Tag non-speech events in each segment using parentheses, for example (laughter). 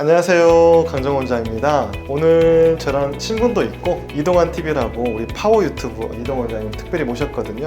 안녕하세요 강정 원장입니다. 오늘 저랑 친분도 있고 이동환 TV라고 우리 파워 유튜브 이동 원장님 특별히 모셨거든요.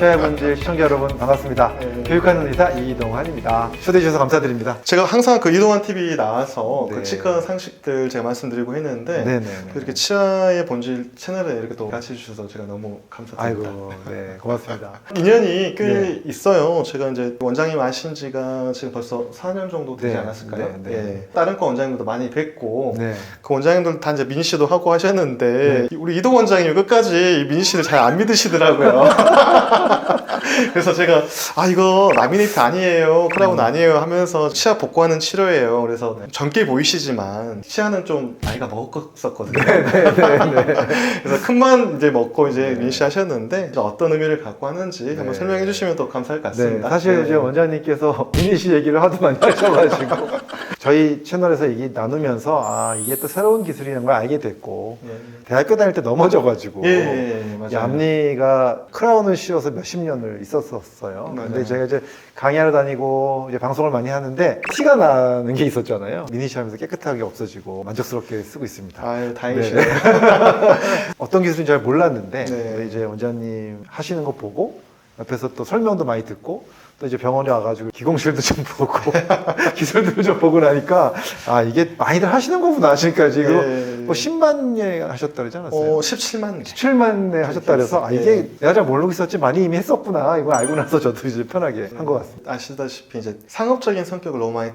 치아의 본질 시청자 여러분 반갑습니다. 네. 교육하는 의사 이동환입니다. 초대해 주셔서 감사드립니다. 제가 항상 그 이동환 TV 나와서 네. 그 치과 상식들 제가 말씀드리고 했는데 네네. 또 이렇게 치아의 본질 채널에 이렇게 또 같이 해주셔서 제가 너무 감사드립니다. 아이고, 네, 고맙습니다. (laughs) 인연이 꽤 네. 있어요. 제가 이제 원장님 아신 지가 지금 벌써 4년 정도 되지 네, 않았을까요? 네, 네. 예. 다른 과 원장님들도 많이 뵙고 네. 그 원장님들 다 이제 민희 씨도 하고 하셨는데 우리 이동 원장님이 끝까지 이 민희 씨를 잘 안 믿으시더라고요. (laughs) (laughs) 그래서 제가 아 이거 라미네이트 아니에요, 크라운 아니에요 하면서 치아 복구하는 치료예요. 그래서 젊게 보이시지만 치아는 좀 나이가 먹었었거든요. (laughs) 그래서 큰만 이제 먹고 이제 민희 씨 하셨는데 이제 어떤 의미를 갖고 하는지 한번 네. 설명해 주시면 더 감사할 것 네, 같습니다. 사실 네. 이제 원장님께서 씨 얘기를 하도 많이 하셔가지고 (laughs) 저희 채널에서 얘기 나누면서 아 이게 또 새로운 기술이라는 걸 알게 됐고 예, 대학교 다닐 때 넘어져가지고 예, 예, 예, 이 맞아요. 앞니가 크라운을 씌워서 몇십 년을 있었었어요. 맞아요. 근데 제가 이제 강의하러 다니고 이제 방송을 많이 하는데 티가 나는 게 있었잖아요. 미니시하면서 깨끗하게 없어지고 만족스럽게 쓰고 있습니다. 아유 다행이시네요. (laughs) 어떤 기술인지 잘 몰랐는데 네. 이제 원장님 하시는 거 보고 옆에서 또 설명도 많이 듣고 또 이제 병원에 와가지고 기공실도 좀 보고 (laughs) 기술들을 좀 보고 나니까 아 이게 많이들 하시는 거구나 지금까지 그리고 예. 뭐 10만 예 하셨다 그러지 않았어요? 어, 17만 17만에 하셨다 그래서 아 이게 예. 내가 잘 모르고 있었지 많이 이미 했었구나 이걸 알고 나서 저도 이제 편하게 한 것 같습니다. 아시다시피 이제 상업적인 성격을 너무 많이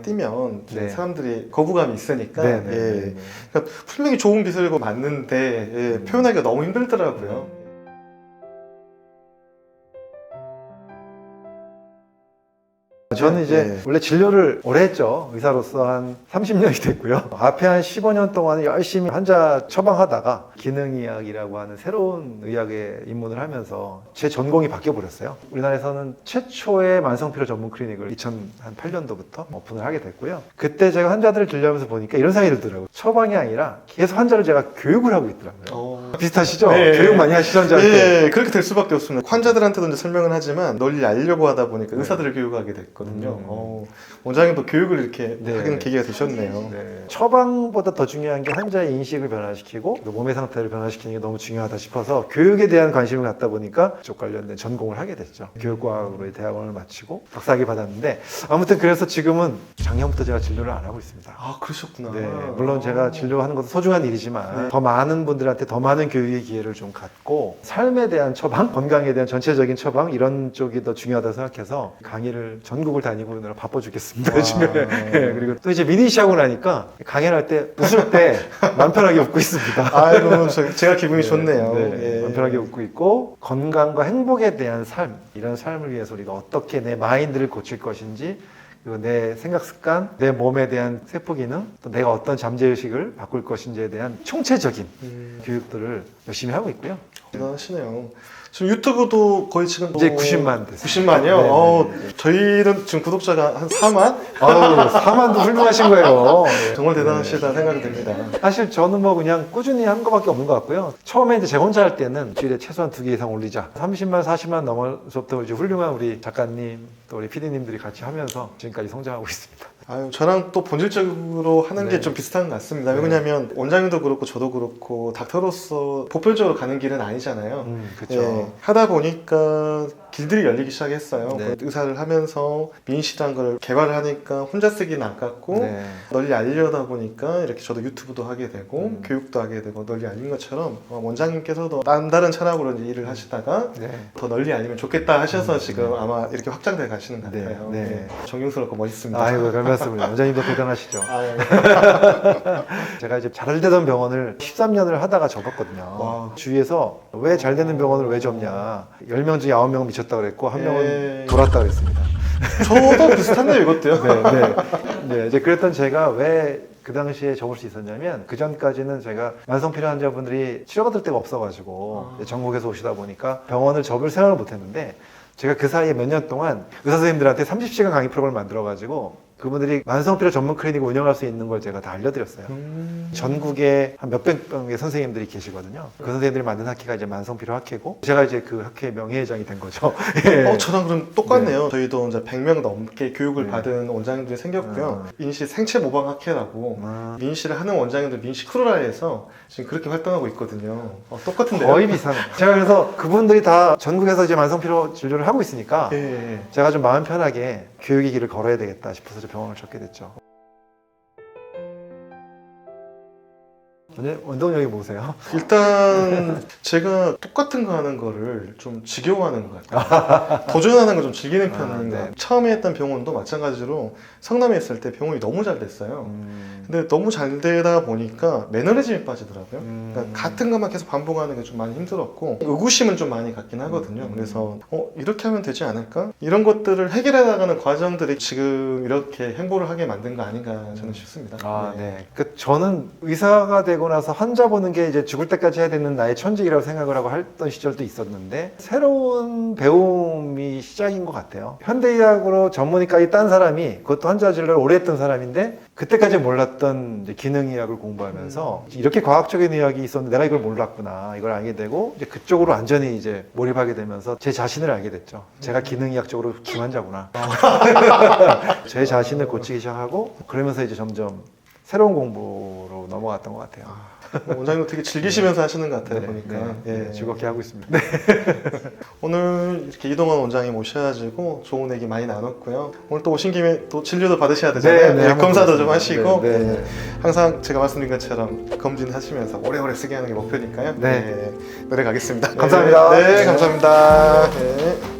이제 네. 사람들이 거부감이 있으니까 네, 네, 예. 네, 네. 그러니까 분명히 좋은 기술이고 맞는데 예, 음. 표현하기가 너무 힘들더라고요. 저는 이제 네. 원래 진료를 오래 했죠. 의사로서 한 30년이 됐고요. 앞에 한 15년 동안 열심히 환자 처방하다가 기능의학이라고 하는 새로운 의학에 입문을 하면서 제 전공이 바뀌어 버렸어요. 우리나라에서는 최초의 만성피로 전문 클리닉을 2008년도부터 오픈을 하게 됐고요. 그때 제가 환자들을 들려면서 보니까 이런 생각이 들더라고요. 처방이 아니라 계속 환자를 제가 교육을 하고 있더라고요. 어. 비슷하시죠? 네. 교육 많이 하시죠, 환자한테. 예, 그렇게 될 수밖에 없습니다. 환자들한테도 이제 설명을 하지만 널리 알려고 하다 보니까 의사들을 교육하게 됐거든요. 네. 음. 어, 원장님도 교육을 이렇게 네. 하는 계기가 되셨네요. 네. 처방보다 더 중요한 게 환자의 인식을 변화시키고 또 몸의 상태를 변화시키는 게 너무 중요하다 싶어서 교육에 대한 관심을 갖다 보니까 그쪽 관련된 전공을 하게 됐죠. 교육과학으로 대학원을 마치고 박사학위 받았는데 아무튼 그래서 지금은 작년부터 제가 진료를 안 하고 있습니다. 아, 그러셨구나. 네, 물론 제가 진료하는 것도 소중한 일이지만 네. 더 많은 분들한테 더 많은 교육의 기회를 좀 갖고 삶에 대한 처방, 건강에 대한 전체적인 처방 이런 쪽이 더 중요하다고 생각해서 강의를 전국을 다니고 오느라 바빠 죽겠습니다. 와. 요즘에. (laughs) 예, 그리고 또 이제 미니 시 하고 나니까 강의를 할때 웃을 때 (laughs) 마음 편하게 웃고 있습니다. 아이고, 저- 제가 기분이 좋네요. 네, 예. 마음 편하게 웃고 있고 건강과 행복에 대한 삶 이런 삶을 위해서 우리가 어떻게 내 마인드를 고칠 것인지 그리고 내 생각 습관, 내 몸에 대한 세포 기능, 또 내가 어떤 잠재 의식을 바꿀 것인지에 대한 총체적인 음, 교육들을 열심히 하고 있고요. 대단하시네요. 지금 유튜브도 거의 지금 이제 뭐 90만 됐어요. 90만이요? 네, 네, 어, 네, 네. 저희는 지금 구독자가 한 4만? 아우, 4만도 훌륭하신 거예요. 네. (laughs) 정말 대단하시다 생각이 듭니다. 사실 저는 뭐 그냥 꾸준히 한 것밖에 없는 것 같고요. 처음에 이제 제 혼자 할 때는 일주일에 최소한 두 개 이상 올리자. 30만, 40만 넘어서부터 이제 훌륭한 우리 작가님, 또 우리 PD님들이 같이 하면서 지금까지 성장하고 있습니다. 아유, 저랑 또 본질적으로 하는 게 네. 좀 비슷한 것 같습니다. 네. 왜냐하면 원장님도 그렇고 저도 그렇고 닥터로서 보편적으로 가는 길은 아니잖아요. 음, 예, 그렇죠. 하다 보니까 길들이 열리기 시작했어요. 네. 그 의사를 하면서 걸 개발을 하니까 혼자 쓰기는 아깝고 네. 널리 알려다 보니까 이렇게 저도 유튜브도 하게 되고 음. 교육도 하게 되고 널리 알린 것처럼 어, 원장님께서도 남다른 철학으로 일을 하시다가 네. 더 널리 알리면 좋겠다 하셔서 음. 지금 아마 이렇게 확장돼 가시는 것 네, 같아요. 네. 네. 존경스럽고 멋있습니다. 아이고, 별 말씀을. 원장님도 대단하시죠. (laughs) 아유. (laughs) 제가 이제 잘 되던 병원을 13년을 하다가 접었거든요. 와. 주위에서 왜 잘 되는 병원을 왜 접냐. 10명 중에 9명은 미쳤 다 그랬고, 한 명은 예. 돌았다 그랬습니다. 저도 (laughs) 비슷한데요, 이것도요. 네, 네. 네, 이제 그랬던 제가 왜 그 당시에 접을 수 있었냐면 그 전까지는 제가 만성피로 환자분들이 치료받을 데가 없어가지고 아. 전국에서 오시다 보니까 병원을 접을 생각을 못했는데 제가 그 사이에 몇 년 동안 의사 선생님들한테 30시간 강의 프로그램을 만들어가지고 그분들이 만성피로 전문 클리닉을 운영할 수 있는 걸 제가 다 알려드렸어요. 음. 전국에 한 몇백 명의 선생님들이 계시거든요. 그 선생님들이 만든 학회가 이제 만성피로 학회고 제가 이제 그 학회 명예회장이 된 거죠. (laughs) 예. 어, 저랑 그럼 똑같네요. 저희도 이제 100명 넘게 교육을 네. 받은 원장님들이 생겼고요. 아. 민씨 생체 모방 학회라고 아, 민씨를 하는 원장님들 민씨 크루라에서 지금 그렇게 활동하고 있거든요. 어, 똑같은데요? 거의 비슷한. 제가 그래서 그분들이 다 전국에서 이제 만성피로 진료를 하고 있으니까 예, 예, 예. 제가 좀 마음 편하게 교육의 길을 걸어야 되겠다 싶어서 저 병원을 찾게 됐죠. 오늘 원동력이 뭐세요? 일단 제가 똑같은 거 하는 거를 좀 지겨워하는 것 같아요. 도전하는 걸 좀 즐기는 아, 편인 것 네. 처음에 했던 병원도 마찬가지로 성남에 있을 때 병원이 너무 잘 됐어요. 음, 근데 너무 잘 되다 보니까 매너리즘이 빠지더라고요. 음. 그러니까 같은 것만 계속 반복하는 게 좀 많이 힘들었고 의구심은 좀 많이 갖긴 하거든요. 음. 그래서 어 이렇게 하면 되지 않을까? 이런 것들을 해결해 나가는 과정들이 지금 이렇게 행보를 하게 만든 거 아닌가 저는 싶습니다. 아, 네. 그 저는 의사가 되고 나서 환자 보는 게 이제 죽을 때까지 해야 되는 나의 천직이라고 생각을 하고 했던 시절도 있었는데 새로운 배움이 시작인 것 같아요. 현대의학으로 전문의까지 딴 사람이 그것도 환자 진료를 오래 했던 사람인데 그때까지 몰랐던 기능의학을 공부하면서 이렇게 과학적인 의학이 있었는데 내가 이걸 몰랐구나 이걸 알게 되고 이제 그쪽으로 완전히 이제 몰입하게 되면서 제 자신을 알게 됐죠. 제가 기능의학 적으로 기환자구나. (laughs) (laughs) 제 자신을 고치기 시작하고 그러면서 이제 점점 새로운 공부로 넘어갔던 것 같아요. 뭐 원장님도 되게 즐기시면서 (laughs) 하시는 것 같아요 네, 보니까 네, 예. 네, 즐겁게 하고 있습니다. 네. (laughs) 오늘 이렇게 이동환 원장님 모셔가지고 좋은 얘기 많이 나눴고요. 오늘 또 오신 김에 또 진료도 받으셔야 되잖아요. 네, 네, 예, 검사도 좀. 하시고 네, 네. 예, 항상 제가 말씀드린 것처럼 검진하시면서 오래오래 쓰게 하는 게 목표니까요. 네. 예, 노래 가겠습니다. 감사합니다. 네, 네, 감사합니다. 네.